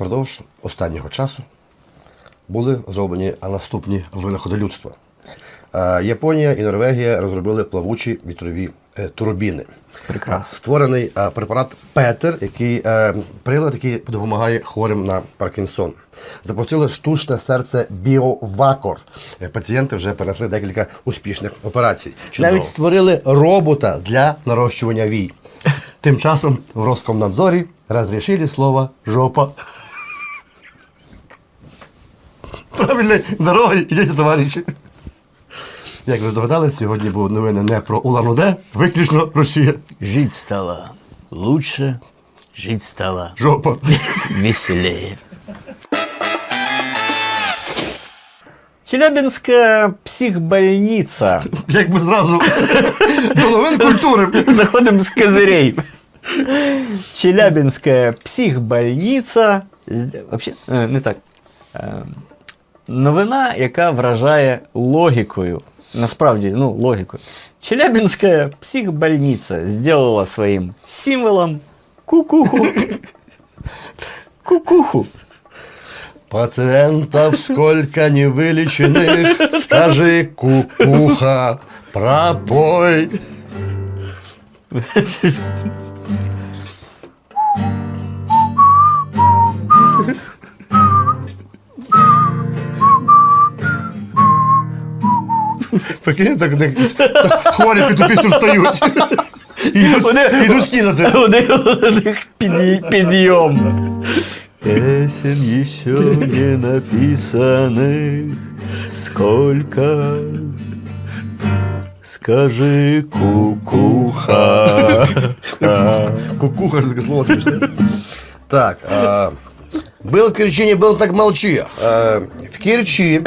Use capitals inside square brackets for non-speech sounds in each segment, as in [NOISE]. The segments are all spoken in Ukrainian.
впродовж останнього часу були зроблені наступні винаходи людства. Е, Японія і Норвегія розробили плавучі вітрові е, турбіни. Прекрасно. Створений е, препарат Петер, який прилад, який допомагає хворим на Паркінсон. Запустили штучне серце Біовакор. Пацієнти вже перенесли декілька успішних операцій. Чудово. Навіть створили робота для нарощування вій. [LAUGHS] Тим часом в Роскомнадзорі розрішили слово жопа. Правильно, здорово, ідіть, товариші. Як ви здогадались, сьогодні були новини не про Улан-Удэ, виключно Росія. Жить стало лучше, жить стало Жопа. веселее. Челябинская психбольница. Як ми зразу до новин культури. Заходим с козырей. Челябинская психбольница. З- Вообще, е, не так. Новина, яка вражає логікою. Насправді, ну, логікою. Челябинская психбольница сделала своим символом кукуху. [LAUGHS] Кукуху. Пациентов сколько невылеченных, скажи, кукуха, пропой. [LAUGHS] [LAUGHS] Прикинь, так, так, так хворі під ту пісню встають. [LAUGHS] І йдуть, Вони- йдуть снідати. У [LAUGHS] них, у них під'ї- підйом. Песен еще не написанных сколько. Скажи кукуха. Кукуха, это такое слово смешное. Так, а, был в Керчи, не был, так молчи. А, в Керчи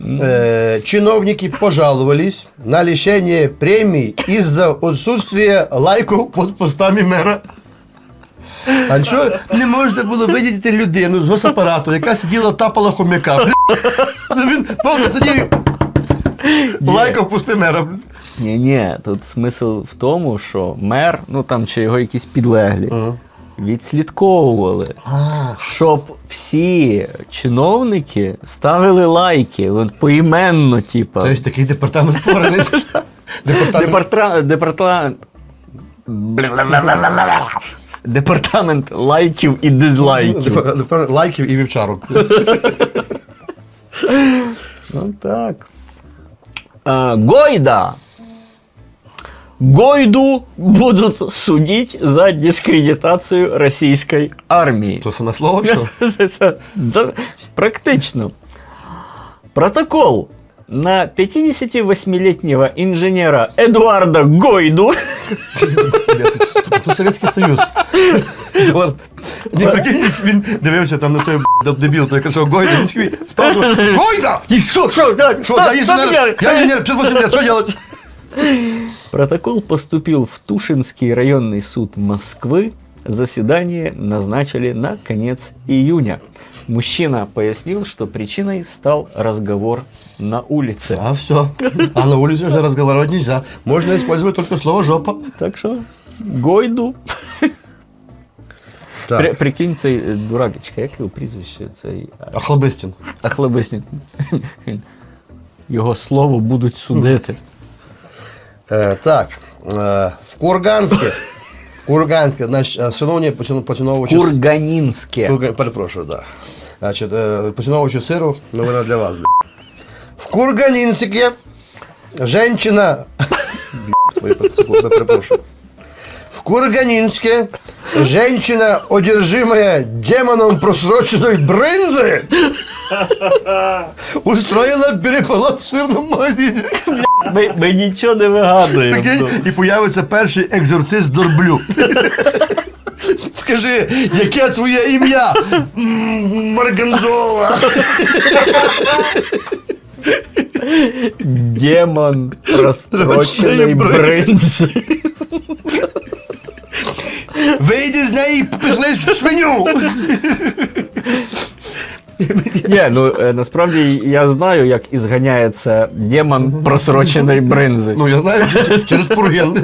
э, чиновники пожаловались на лишение премий из-за отсутствия лайков под постами мера. А що не можна було видіти людину з госапарату, яка сиділа тапала хомяка. Він повно сидів. Лайкав пости мера. Ні, ні, тут смисл в тому, що мер, ну там чи його якісь підлеглі, відслідковували, щоб всі чиновники ставили лайки, от поіменно, типа. Тобто такий департамент створений. Департамент. Департамент. Департамент лайків і дизлайків. Департамент лайків і вівчарок. Ну так. Гойда. Гойду будут судить за дискредитацию российской армии. Це саме слово, що? [LAUGHS] Да, Практично. Протокол на 58-летнего инженера Эдуарда Гойду Бля, це- це- це Совєтський Союз. Едуард. Ні, прикинь, він дивився там на той б**, дебіл, той казав Гойда, він такий, справді, Гойда! И Что, что, да, Що, что- я что інженер, делать? я інженер, через 8 лет, що делать? Протокол поступил в Тушинский районный суд Москвы. Заседание назначили на конец июня. Мужчина пояснил, что причиной стал разговор на улице. А, все. А на улице уже разговаривать нельзя. Можно использовать только слово жопа. Так что Гойду. При, Так, прикинь, цей е, дурачка, як його прізвище? Цей а, Ахлобыстин. Ахлебесник. Його слово будуть судити. Е, так, е, в Курганське, [LAUGHS] Курганське, значить, е, шановні поціну- поціновувачі... Курганінське. Курга... Перепрошую, да. Значить, е, поціновувачі сиру, новина для вас. бля. В Курганінське женщина... [LAUGHS] Бля, твої секунду, перепрошую. В Курганинске женщина, одержимая демоном просроченной брынзы, устроила переполох в сирном магазине. Ми, ми нічого не вигадуємо. Прикинь, ну. і появиться перший екзорцист Дорблю. Скажи, яке твоє ім'я? М, Марганзола. Демон розстрочений бринзи. Вийди з неї і пішлись в свиню. [LAUGHS] Ні, ну е, насправді я знаю, як ізганяється демон просроченої бринзи. Ну, я знаю, через, через пурген.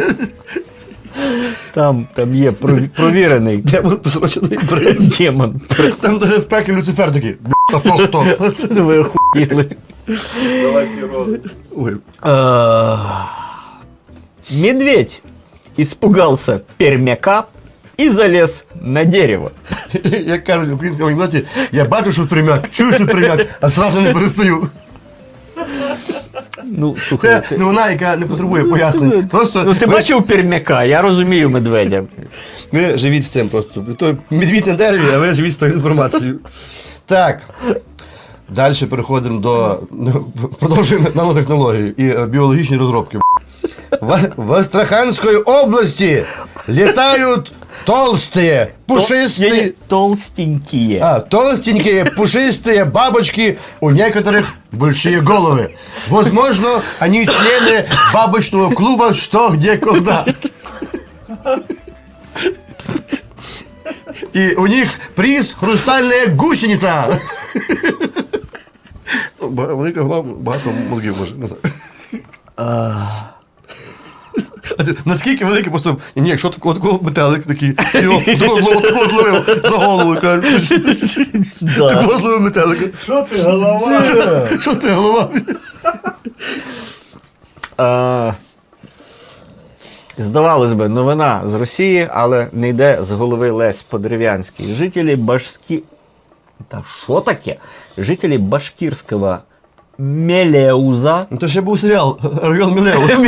Там, там є прові- провірений Демон посрочений принц. демон. Там даже в пеклі Люцифер такий. «Б**, А то хто? Ви охуїли. Ой. Медведь испугался пермяка и залез на дерево. [LAUGHS] Як кажуть в українському анекдоті, я бачу, що примяк, чую, що примяк, а сразу не перестаю. Ну, слухай, Це ти, не вона, яка не потребує пояснень. Просто ну, ти ви, бачив пермяка, я розумію медведя. ви живіть з цим просто. То медвідь на дереві, а ви живіть з тою інформацією. Так. Далі переходимо до. ну, Продовжуємо нанотехнології і е, біологічні розробки. В, в Астраханській області літають толстые, пушистые, Толстенькие. а, толстенькие, [LAUGHS] пушистые бабочки, у некоторых большие головы. Возможно, они члены бабочного клуба «Что, где, когда». И у них приз «Хрустальная гусеница». Велика голова, багато мозгів може. Наскільки великий просто. Ні, якщо такого такого метелик такий, його такого зловив, такого зловив за голову, кажуть. [LAUGHS] Да. Такого зловив метелика. Що ти голова? [LAUGHS] Що ти голова? Здавалось би, новина з Росії, але не йде з голови Лесь Подерев'янський. Жителі Башкі... Та що таке? Жителі Башкірського Мелеуза Ну, то ще був серіал Район Мілеус. [LAUGHS]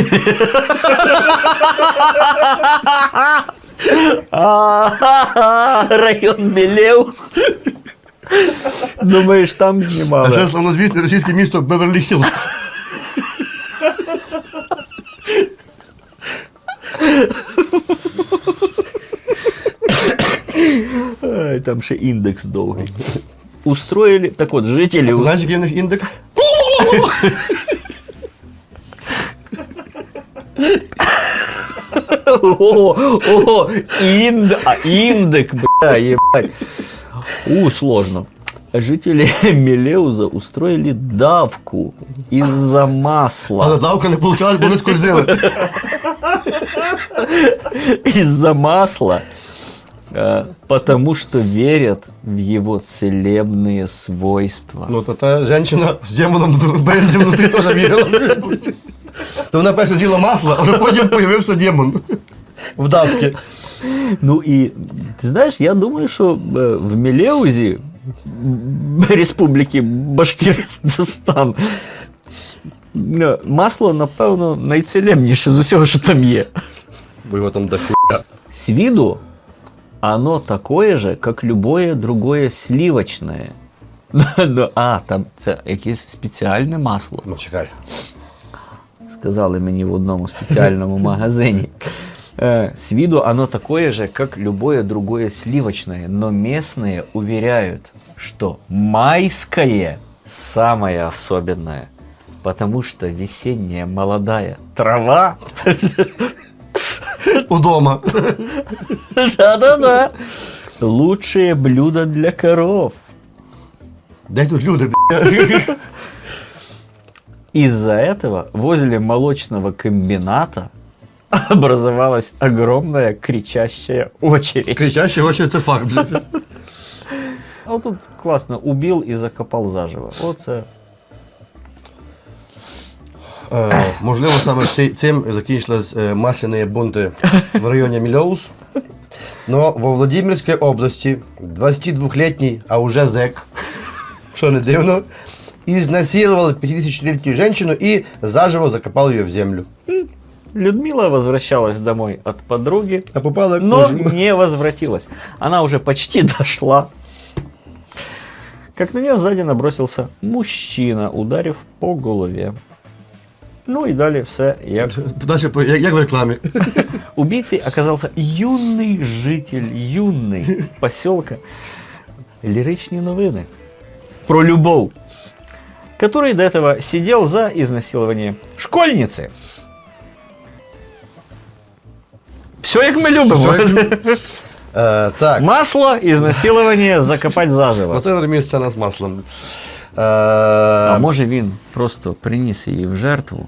А, [LAUGHS] Район Мелеус. Думаєш, там А ще знімали? славнозвісне російське місто Беверлі Хіллз. Ай, Там ще індекс довгий. Устроїли. Так от, жителі. Знаєш, який в них індекс? [LAUGHS] О, о, инд, а, индек, бля, ебать. У, сложно. Жители [LAUGHS] Мелеуза устроили давку из-за масла. Але давка не получалась, бо не скользили. Из-за масла. э, Потому что верят в его целебные свойства. Ну, то та жінка з демоном в брензі внутрі теж вірила. [LAUGHS] То вона перше з'їла масло, а вже потім появився демон. [LAUGHS] В давці. Ну и, ты знаешь, я думаю, что э, в Мелеузе м, Республіки Башкирстан е, масло, напевно, найцелемніше з усього, що там є. Бо його там дохуя. С виду оно такое же, как любое другое сливочное. [LAUGHS] Ну, а, там це якесь спеціальне масло. Ну, чекай. сказали мені в одному спеціальному магазині. [LAUGHS] Э, С виду оно такое же, как любое другое сливочное, но местные уверяют, что майское самое особенное, потому что весенняя молодая трава, Удома. да-да-да, лучшее блюдо для коров. Де тут бля? Из-за этого возле молочного комбината [LAUGHS] образовалась огромная кричащая очередь. Кричащі очі це факт, блядь. [LAUGHS] А тут классно убил и закопал заживо. Оце. Е, можливо, саме цим закінчились е, масляні бунти в районі Мільоус. Но во Владимирській області 22-літній, а уже зек, що [LAUGHS] не дивно, изнасиловал 54-летнюю женщину и заживо закопал ее в землю. Людмила возвращалась домой от подруги, А попала но не возвратилась. Она уже почти [LAUGHS] дошла. Как на нее сзади набросился мужчина, ударив по голове. Ну и далее все як Дальше, як, як в рекламі. Убийцей оказался юный житель юный [LAUGHS] поселка Лиричные новины про любовь, который до этого сидел за изнасилование школьницы. Все, як ми любимо. Всё, як Е, так, Масло, изнасилование, [LAUGHS] закопать заживо. оце місце нас маслом. Е, А може він просто приніс її в жертву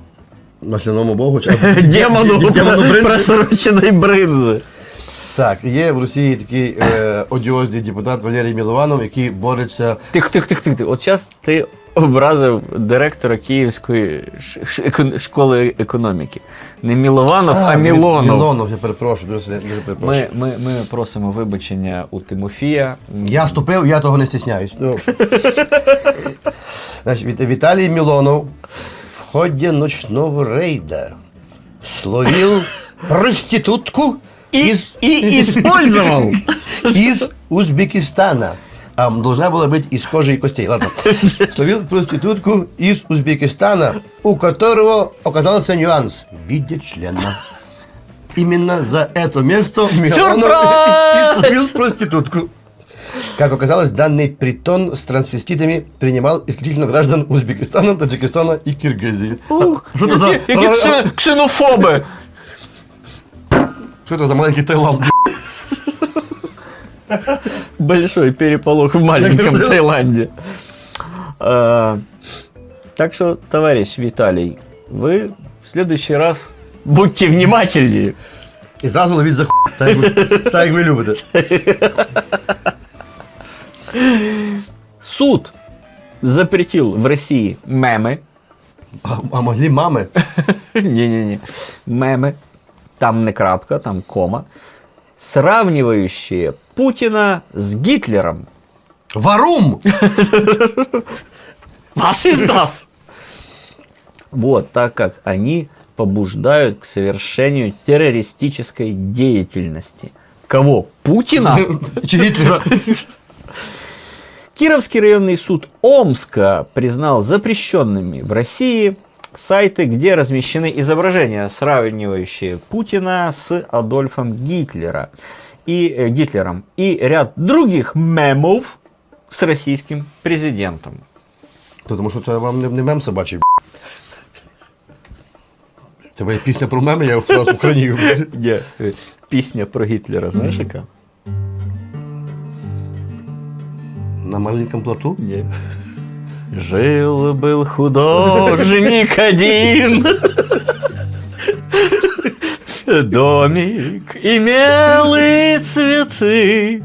Масляному богу чи [LAUGHS] демону демону [LAUGHS] принцу. просроченої бринзи. Так, є в Росії такий е, одіозний депутат Валерій Мілованов, який бореться. Тих, тих, тих, тих, тих. От зараз ти образив директора Київської ш- ш- екон- школи економіки. Не Мілованов, а, Мілонов. Мілонов, я перепрошую, дуже, дуже перепрошую. Ми, ми, ми просимо вибачення у Тимофія. Я ступив, я того не стісняюсь. Ну. Значит, Вит- Виталий Милонов в ходе ночного рейда словил проститутку И, из, и использовал. из Узбекистана. А должна была быть из кожи и костей. Ладно. [LAUGHS] Словил проститутку из Узбекистана, у которого оказался нюанс в виде члена. Именно за это место [LAUGHS] Сюрприз! [LAUGHS] и словил проститутку. Как оказалось, данный притон с трансвеститами принимал исключительно граждан Узбекистана, Таджикистана и Киргизии. Ух, Что это за, які, які ксе- ксенофоби. что это за маленький Таиланд? Большой переполох в маленьком [LAUGHS] Таиланде. А, Так что, товарищ Виталий, вы в следующий раз будьте внимательнее. І зразу ловіть за хуй, так як ви, так, як ви любите. Суд запретил в России мемы. А, а могли мами? [LAUGHS] Не-не-не. Мемы. Там не крапка, там кома. Сравнивающие Путина с Гитлером. Варум! Ist das? Вот, так как они побуждают к совершению террористической деятельности. Кого? Путина? Чи Гітлера? Кировский районный суд Омска признал запрещенными в России сайты, где размещены изображения, сравнивающие Путина с Адольфом Гитлера и э, Гитлером и ряд других мемов с российским президентом. То Тому що це вам не, не мем собачий. Це моя пісня про меми, я вас ухранію. [LAUGHS] Є е, пісня про Гітлера, знаєш яка? На маленькому плоту? Ні. Жил-был художник один. [LAUGHS] Домик имел и цветы.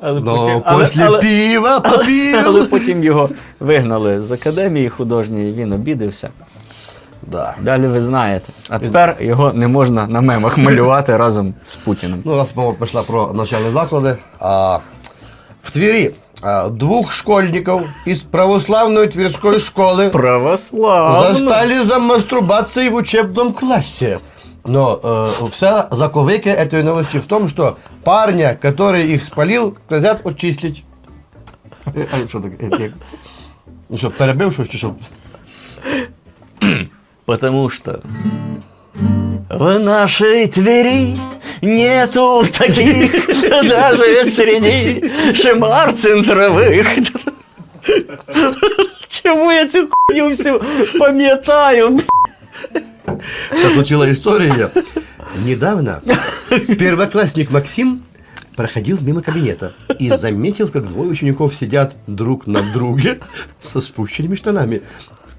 Але Но потім- але- але- пива але попів. потім його вигнали з академії художньої, він обідався. Да. Далі ви знаєте. А тепер його не можна на мемах малювати разом з Путіним. Ну, раз мова пішла про навчальні заклади. А, в Твери а, двух школьников из православной Тверской школы Православно. застали за мастурбацией в учебном классе. Но э, вся заковыка этой новости в том, что парня, который их спалил, грозят отчислить. А таке? Е, як? Ну що, перебив щось чи що? Потому что в нашей Твери нету таких [LAUGHS] даже среди шимар центровых. Чему я цю хуйню всю пам'ятаю? Так учила история. Недавно первоклассник Максим проходил мимо кабинета и заметил, как двое учеников сидят друг на друге со спущенными штанами.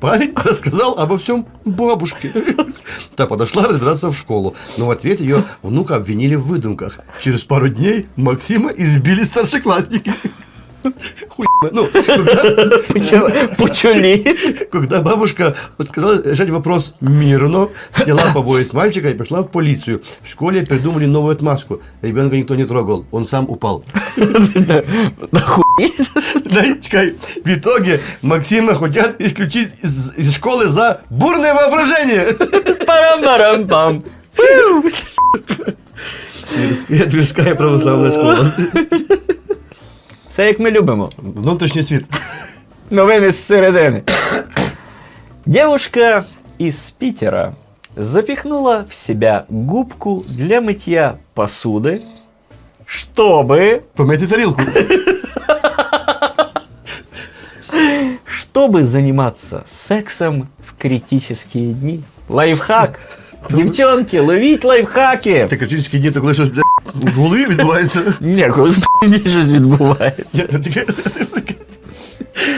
Парень [LAUGHS] рассказал обо всем бабушке. [LAUGHS] Та подошла разбираться в школу, но в ответ ее внука обвинили в выдумках. Через пару дней Максима избили старшеклассники. [LAUGHS] Хуй. Ну, когда, Почали. когда бабушка сказала решать вопрос мирно, сняла побои с мальчика и пошла в полицию. В школе придумали новую отмазку. Ребенка никто не трогал, он сам упал. Да, чекай. В итоге Максима хотят исключить из, школы за бурное воображение. Парам-парам-пам. Тверская православная школа. Все як ми любимо. Внутрішній світ. Новини з середини. Девушка из Питера запихнула в себя губку для мытья посуды, чтобы, Помити тарілку. чтобы заниматься сексом в критические дни. Лайфхак. Девчонки, ловіть лайфхаки! Ти критичні дні, то коли щось бля, в голові відбувається. Ні, коли в [LAUGHS] мені щось відбувається. Я- чекай.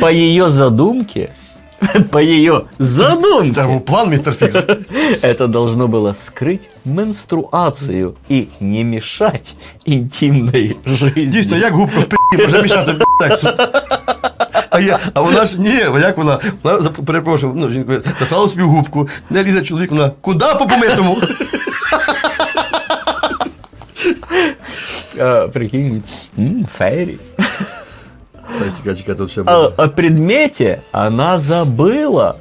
По ее задумке, По ее задумке. Це був план, містер Фікс. Это [LAUGHS] должно было скрыть менструацию и не мешать интимной жизни. Дійсно, як губка в пи***і може мішати б**, сексу. А, я, а вона ж ні, як вона? Вона зап- перепрошую, ну, жінка запхала собі в губку, не лізе чоловік, вона куди по помитому? А, прикинь, фейри. Так, чекай, чекай, тут ще А, буде. о предмете она забыла.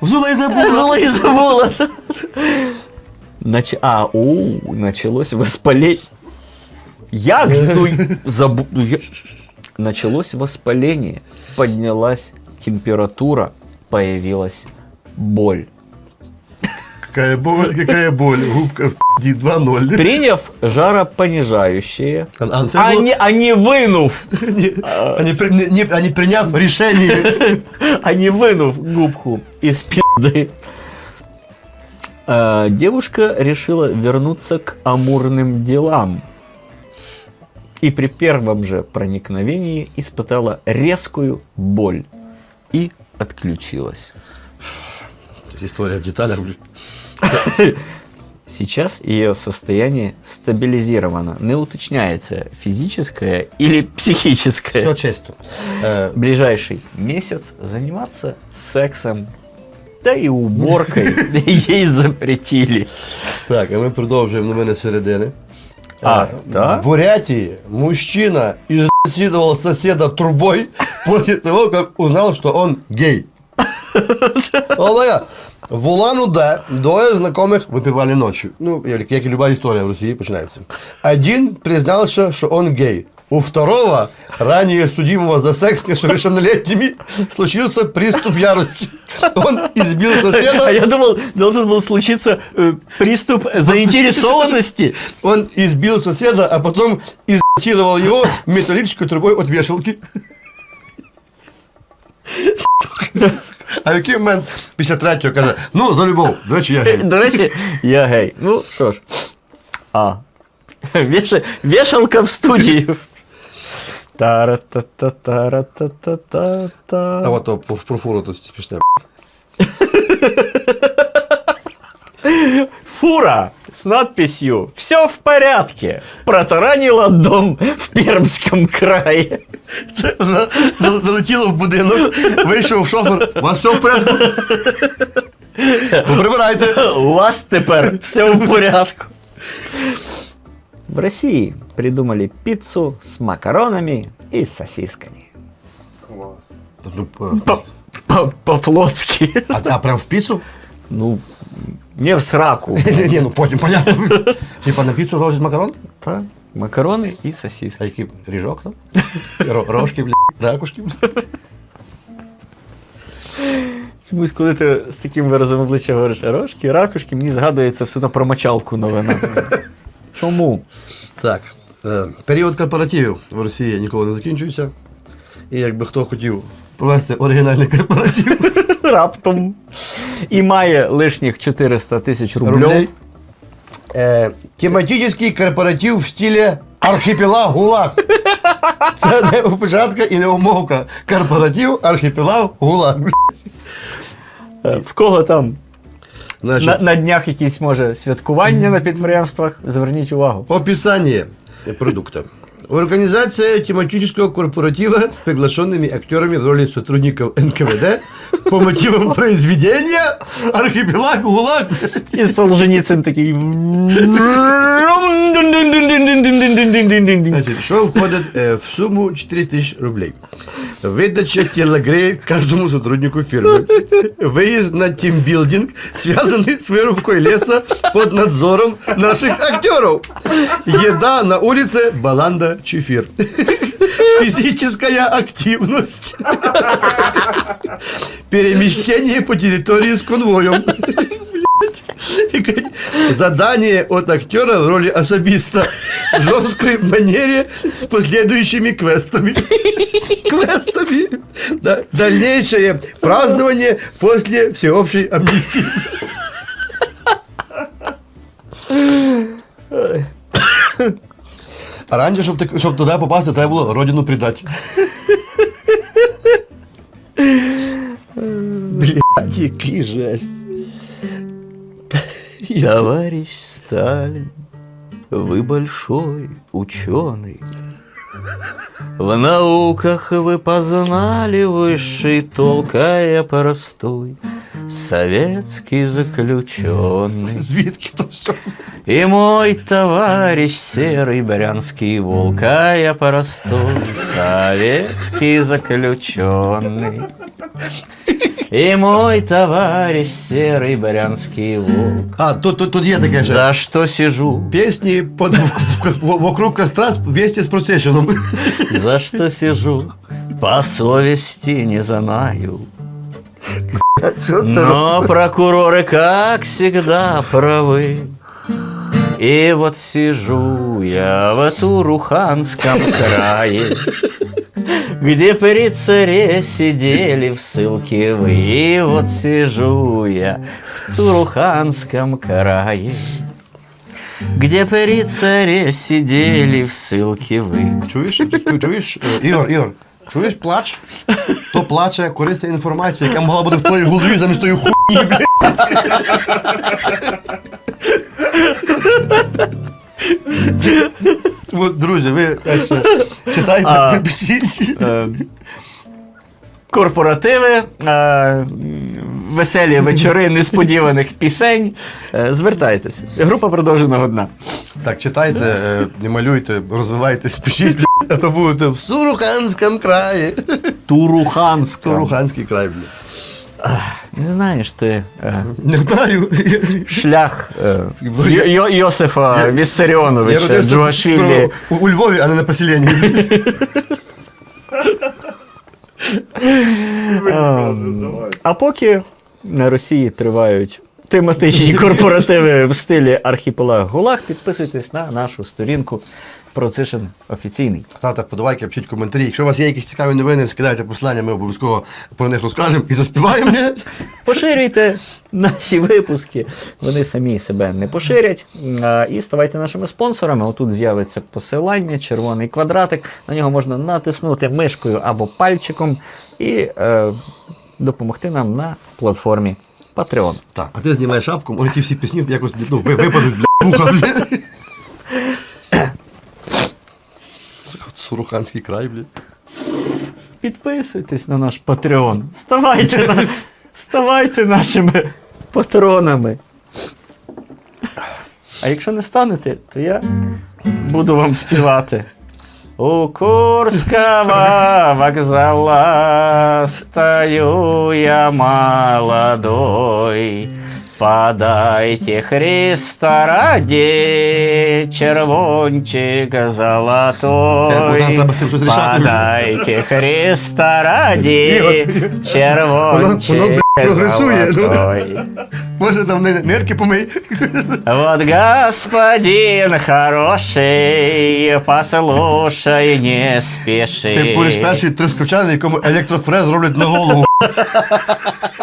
Взула і забула. Зла и забыла. Нач... А, у, началось воспаление. Як стой? Забу... Началось воспаление. Поднялась температура. Появилась боль Какая боль, какая боль. Губка в пи***ді 2-0. Приняв жаропонижающее, А, а це а було- не, а не вынув, [LAUGHS] Ні, а не, при- не, не, а не прийняв рішення. [LAUGHS] а не вынув губку из пизды. А, девушка решила вернуться к амурным делам. И при первом же проникновении испытала резкую боль и отключилась. Історія в деталях. [LAUGHS] Сейчас ее состояние стабилизировано. Не уточняется, физическое или психическое. Все чисто. Е, ближайший месяц заниматься сексом, да и уборкой [LAUGHS] ей запретили. Так, а ми продовжуємо новини середини. А, Е, да? В Бурятии мужчина изнасиловал соседа трубой [LAUGHS] после того, как узнал, что он гей. О, моя. В Улан-Удэ двое знакомых выпивали ночью. Ну, як и любая история в России починается. Один признался, что он гей. У второго, ранее судимого за секс с несовершеннолетними, случился приступ ярости. Он избил А соседа, я думал, должен был случиться э, приступ заинтересованности. он избил соседа, а потом изнасиловал его металлической трубой от вешалки. [LAUGHS] А в який момент після третього каже, ну, за любов, до речі, я гей. До речі, я гей. Ну що ж. А. Веша- Вешалка в студію. А Та-ра-та-та-та-ра-та-та-та. от то про фуру тут смішне. [LAUGHS] Фура с надписью «Все в порядке» протаранила дом в Пермском крае. Це вона за- залетіла в будинок, вийшов шофер, у вас все в порядку? Прибирайте. У вас тепер все в порядку. В России придумали пиццу с макаронами и сосисками. Ну, По- по- По-флотски. А, а прям в піцу? Ну, не в сраку. [LAUGHS] Ні, ну потім, понятно. [LAUGHS] Типа на піцу ложить макарон? Та, Макарони і А сосиски. який ріжок там? Ро- Рожки, бля, ракушки. Чомусь, коли ти з таким виразом обличчя говориш рожки, ракушки, мені згадується все одно про мочалку новина. [LAUGHS] Чому? Так, е, період корпоративів в Росії ніколи не закінчується. І якби хто хотів провести оригінальний корпоратив [LAUGHS] Раптом. І має лишніх 400 тисяч рублів. Е, тематичний корпоратив в стилі архіпелаг ГУЛАГ. Це не опечатка і не умовка. Корпоратив архіпелаг ГУЛАГ. В кого там Значить, на, на днях якісь може святкування на підприємствах? Зверніть увагу. Описание продукта. Организация тематического корпоратива с приглашенными актерами в роли сотрудников НКВД по мотивам произведения «Архипелаг ГУЛАГ». І Солженіцин такий. Значит, что входит э, в сумму 400 тысяч рублей? Выдача телогреек каждому сотруднику фирмы. Выезд на тимбилдинг, связанный с вырубкой леса под надзором наших актеров. Еда на улице Баланда Чефир. Физическая активность. Перемещение по территории с конвоем. [LAUGHS] Задание от актера в роли особиста в жесткой манере с последующими квестами. [LAUGHS] Квестами. Да. Дальнейшее празднование после всеобщей амнистии. А раніше, щоб, так- щоб туди попасти, треба було родину предати. Блядь, який жесть. [LAUGHS] Товарищ Сталин, вы большой ученый. В науках вы познали высший толк, а я простой советский заключенный. Звідки то все? И мой товарищ серый брянский волк, а я простой советский заключенный. [LAUGHS] И мой товарищ серый брянский волк, А, тут, тут, тут є таке ще. за что сижу, Пісні под, в- в- вокруг костра з- вместе з процесіоном. за что сижу, по совести не знаю. Що ти Но прокуроры, как всегда, правы. И вот сижу я в Туруханском крае, где при царе сидели в ссылке вы. И вот сижу я в Туруханском крае, где при царе сидели в ссылке вы. Чуєш, Чу- чуєш, е, Ігор, Ігор, чуєш плач? То плаче корисна інформація, яка могла бути в твоїй голові замість тої хуйні, блядь. Друзі, ви краще [LAUGHS] читайте, пишіть. Е, Корпоративи, е, веселі вечори несподіваних пісень. Е, Звертайтеся. Група продовжена одна. Так, читайте, е, не малюйте, розвивайтесь, пишіть, блядь, а то будете в Суруханському краї. Туруханська. Суруханський край, блядь. Не знаєш ти е, Не знаю. шлях е, Йо- Йо- Йосифа Я Віссаріоновича родився Джугашвілі. у, у Львові, а не на поселенні. А поки на Росії тривають тематичні корпоративи в стилі архіпелаг Гулаг, підписуйтесь на нашу сторінку Процишин офіційний. Ставте вподобайки, пишіть коментарі. Якщо у вас є якісь цікаві новини, скидайте посилання, ми обов'язково про них розкажемо і заспіваємо. [LAUGHS] Поширюйте наші випуски. Вони самі себе не поширять. І ставайте нашими спонсорами. Отут з'явиться посилання, червоний квадратик. На нього можна натиснути мишкою або пальчиком і е, допомогти нам на платформі Patreon. Так, а ти знімаєш шапку, може ті всі пісні якось ну, випадуть, бля, вуха. [LAUGHS] Суруханський край, блядь. Підписуйтесь на наш Patreon. Ставайте, на, ставайте нашими патронами. А якщо не станете, то я буду вам співати. У Курского вокзала стою я молодой. Подайте Христа ради, червончик золотой. Подайте Христа ради, [LAUGHS] червончик ну. золотой. Може там нирки помий. Вот господин хороший, послушай, не спеши. Ти будеш перший трискавчан, якому електрофрез зроблять на голову. [LAUGHS]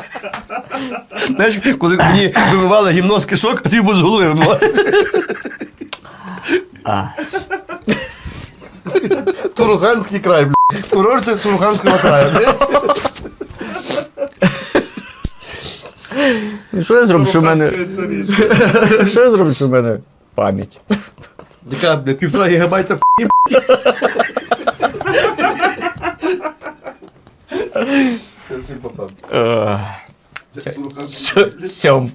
Знаєш, коли мені вимивали гімно з кишок, а ти будеш з голови вимивати. А. Суруханський край, блядь. Курорти Суруханського краю. блядь. Ну, Що я зроблю, що в мене. Що я зроблю, що в мене пам'ять? Яка, блядь, півтора гігабайта хуйні, Е, 这这小